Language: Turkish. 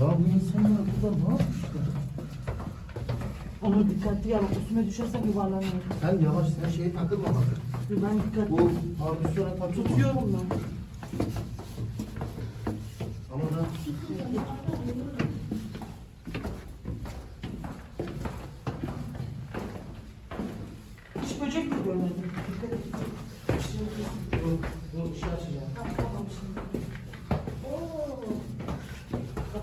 Ya bu insanlar burada ne yapmışlar? Onu dikkatli yap. Üstüme düşersen yuvarlanıyor. Sen yavaş sen şeye takılma bak. Ben dikkatli. Bu ardisyona takılma. Tutuyorum ben. Ama da Hiç böcek mi görmedim? Dikkat et.